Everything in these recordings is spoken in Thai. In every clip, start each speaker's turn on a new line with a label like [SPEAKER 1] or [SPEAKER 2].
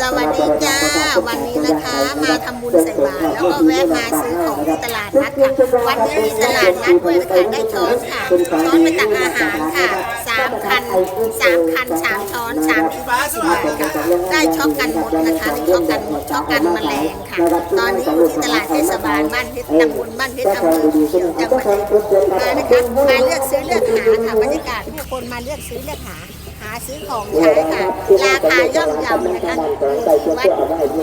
[SPEAKER 1] สวัสดีจ้า วันนี้นะคะมาทำบุญใส่บาตรแล้วก็แวะมาซื้อของที่ตลาดนัดค่ะวันนี้มีตลาดนัดด้วยค่ะได้ช้อนค่ะช้อนมาจากอาหารค่ะสามคันสามคันสามช้อนสามที่ยี่สิบบาทค่ะได้ช็อกกันหมดนะคะได้ช็อกกันหมดช็อกกันแมลงค่ะ ตอนนี้อยู่ที่ตลาดเทศบาลบ้านเพชรตำบลบ้านเพชรอำเภอภูเขียวจังหวัดเลยมานะคะมาเลือกซื้อเลือกหาค่ะบรรยากาศผู้คนมาเลือกซื้อเลือกหา หาซื้อของใช้ค่ะ ราคาย่อมเยานะคะอยู่ที่วัด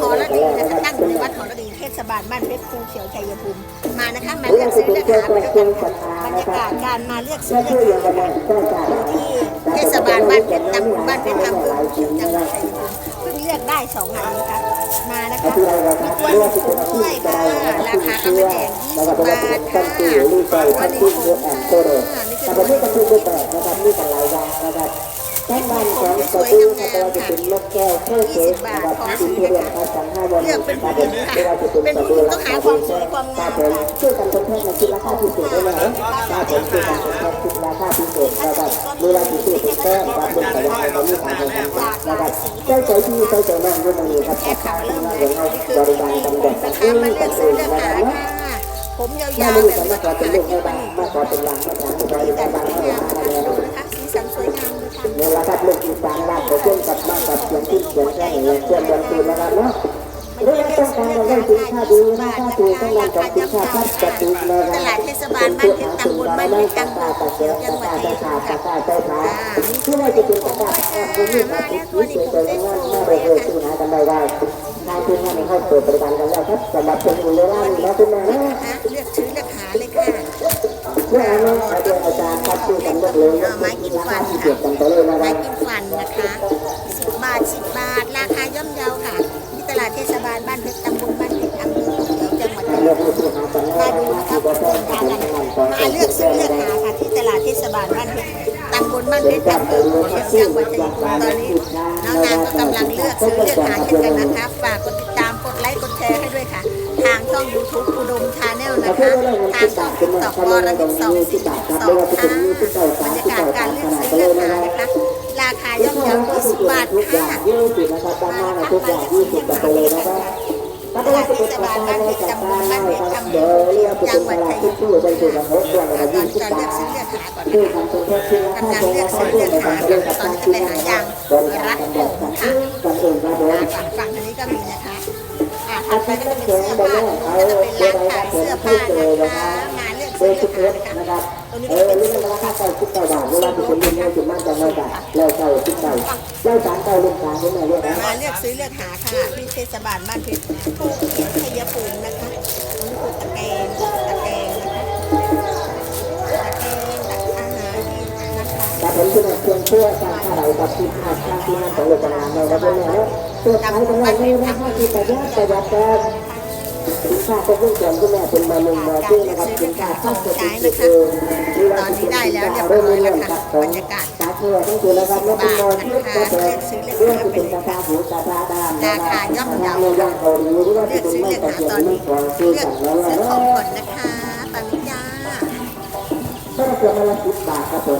[SPEAKER 1] หอระดีนะคะตั้งอยู่ในวัดหอระดีเทศบาลบ้านเพชรภูเขียวชัยภูมิมานะคะมาเลือกซื้อเลือกหาไปด้วยกันค่ะบรรยากาศการมาเลือกซื้อเลือกหาอยู่ที่เทศบาลบ้านเพชรตำบลบ้านเพชรอำเภอภูเขียวจังหวัดชัยภูมิเพิ่งเลือกได้สองอันนะคะมานะคะมีกล้วยมีผงด้วยค่ะราคาก็ไม่แพง20บบาทค่ะกล้วยมีผงค่ะนี่คือ
[SPEAKER 2] ตัว
[SPEAKER 1] นย
[SPEAKER 2] นี้
[SPEAKER 1] มี
[SPEAKER 2] ก็
[SPEAKER 1] ผ
[SPEAKER 2] คืองรูปแบบนะครับนี่เป็นลายยางนะครับ ท่งบ้านของประตูนะครับจะเป็นนกแก้วเครื่องเกศนะครับที่เรียกว่าสังห้าวัน
[SPEAKER 1] เลือกเป็นผู้หญิงค่ะ
[SPEAKER 2] เป็น
[SPEAKER 1] ผู้หญิงต้องหาความสวยความงามค่ะ
[SPEAKER 2] ช่วยกันคนแท่คิดราคาพิเศษได้ไหมถ้าผมช่วยกันคนแท่คิดราคาพิเศษนะครับมีราพิเศษแท่งครับเป็นสัญญาณของมีการทำนะครับเจ้าใจที่เจ้าใจนั่งด้วยมันนี้ครับ
[SPEAKER 1] แค่ขาเริ่มเลยนี่คือบ
[SPEAKER 2] ริการกำจัด
[SPEAKER 1] นะ
[SPEAKER 2] สิ่
[SPEAKER 1] คะ
[SPEAKER 2] ง
[SPEAKER 1] มา
[SPEAKER 2] ที่
[SPEAKER 1] เลือกซื้อเลือก
[SPEAKER 2] นะ
[SPEAKER 1] หา
[SPEAKER 2] ครับ
[SPEAKER 1] ค่ะผมยา
[SPEAKER 2] ย่าว
[SPEAKER 1] ๆ
[SPEAKER 2] รู้
[SPEAKER 1] แบบนี้
[SPEAKER 2] มากก
[SPEAKER 1] ก็
[SPEAKER 2] ว่าเป็น
[SPEAKER 1] ห
[SPEAKER 2] ลูก
[SPEAKER 1] กิ
[SPEAKER 2] ให้
[SPEAKER 1] น
[SPEAKER 2] บ้า
[SPEAKER 1] ป
[SPEAKER 2] งมากกว่าเป็นหลังมากกว่าเป็นหลัง นี่ยละครับลูกอีสานบ้านของเพื่อนกับบ้านกับเสียงที่เสียงแค่ไหนเสียงเดือนคืนนะครับเนาะเรื่องต้องการเรื่องสินค้าดีราคาถูกต้องการของสินค้าพัสดุนะ
[SPEAKER 1] ต
[SPEAKER 2] ค
[SPEAKER 1] ลา
[SPEAKER 2] รั
[SPEAKER 1] ด
[SPEAKER 2] บ
[SPEAKER 1] เทศบาลบ้านเพชรตำบลบ้านเพชรอำเภอภูเขียวจังหวัดชัยภูมิค่ะ
[SPEAKER 2] ที่ว่าจะเป็นตลาดแอบมีมาติดที่เสียใจงานมาเลยเลยที่หากันได้ได้ทางที่งานเขาเปิดบริการกันแล้วครับสำหรับคนอยู่ในร้านนี้นะคุณแม่นะ
[SPEAKER 1] นะคะเลือกซื้อเลือกหาเลยค่ะ
[SPEAKER 2] เพื่อเอาอาจารย์อาจารย์ครับที่กันยกเลยราคาที่เก็บกันไปเลยนะค
[SPEAKER 1] ไม้
[SPEAKER 2] รับ
[SPEAKER 1] กิน น
[SPEAKER 2] แล้ว
[SPEAKER 1] มาดูนะคะคนพากันมาเลือกซื้อเลือกหาค่ะที่ตลาดเทศบาลบ้านเพชรตำบลบ้านเพชรอำเภอภูเขียวจังหวัดชัยภูมิตอนนี้น้องนางก็กำลังเลือกซื้อเลือกหาเช่นกันนะคะ ฝากกดติดตามกดไลค์กดแชร์ให้ด้วยค่ะ ทางช่อง YouTube อุดมชาแนลนะคะทางช่องติ๊กต็อกวรวิทย์สองสี่สองค่ะบรรยากาศการเลือกซื้อเลือกหานะคะราคาย่อมเยา20บาท
[SPEAKER 2] ทุกอ
[SPEAKER 1] ค่ะ
[SPEAKER 2] ย่างยี่สิบนะครับด้านหน้าทุกอย่างยี่สิบกันเลยนะครั บ
[SPEAKER 1] ตลาเทศบาลบ้านเพชรตำบลบ้านเพชรอำเภ
[SPEAKER 2] เดียว
[SPEAKER 1] อจังหวัดชั
[SPEAKER 2] ด
[SPEAKER 1] ย
[SPEAKER 2] ที่
[SPEAKER 1] ภู
[SPEAKER 2] ตู้
[SPEAKER 1] มิ
[SPEAKER 2] เป็นจุดของรถด่วน
[SPEAKER 1] ตอนนี้กำลัง
[SPEAKER 2] บา
[SPEAKER 1] เลือก
[SPEAKER 2] ท
[SPEAKER 1] ซื้อเลือกหาค่ะกำลังเลือกซื้อเลือกหาตอนนี้ไปหายางรั
[SPEAKER 2] ก เลื
[SPEAKER 1] อ
[SPEAKER 2] ด
[SPEAKER 1] ซื้อยเลื
[SPEAKER 2] ชุ
[SPEAKER 1] อก
[SPEAKER 2] ดเล็ก
[SPEAKER 1] นะค
[SPEAKER 2] รับเออ
[SPEAKER 1] จะเป็น
[SPEAKER 2] เรื่องราคาเก่ชุดเก่าบาทเวลาที่คนเรียนเนี่ยจุดมั่นจะไม่ได้แล้วเก่าชุดเก่าแล้วสารเก่าลูกสารนี่แม่เรียกนะ
[SPEAKER 1] มาเลือกซื้อเลือกหาค่ะที่เทศบาลบ้านเพชรภูเขียวชัยภูมินะคะตรงนี้คือตะแกรงตะแกรงนะคะแต่
[SPEAKER 2] ผมที่มาเพียงเพื่อการขายกับที่อาทางที่นั่นของโรงงานในระบบนี้ตัวขายของเราไม่ได้ห้าที่ประยัดประหยัดแต่ สินค้าก็รุ่งเรืองขึ้นแม่เป็นมาหนึ่งมาที่นะครับสินค้าข้าวสารที่คือ
[SPEAKER 1] ตอนนี้ได้แล้วเรียบร้อยแล้วค่ะบรรยากาศ
[SPEAKER 2] สาเกลือทั้งตัวนะครับแล้วเป็นอนที่ก็จะเรื่องที่เป็นกาแฟหูกาแฟดำ
[SPEAKER 1] ราคาย่อมเยา
[SPEAKER 2] เลือว่า
[SPEAKER 1] เลือกซื้อเลือกหาตอนนี้เลือกซื้อของก่อนนะคะปามิยา
[SPEAKER 2] ก็เกือบมาละสิบบาทครับผม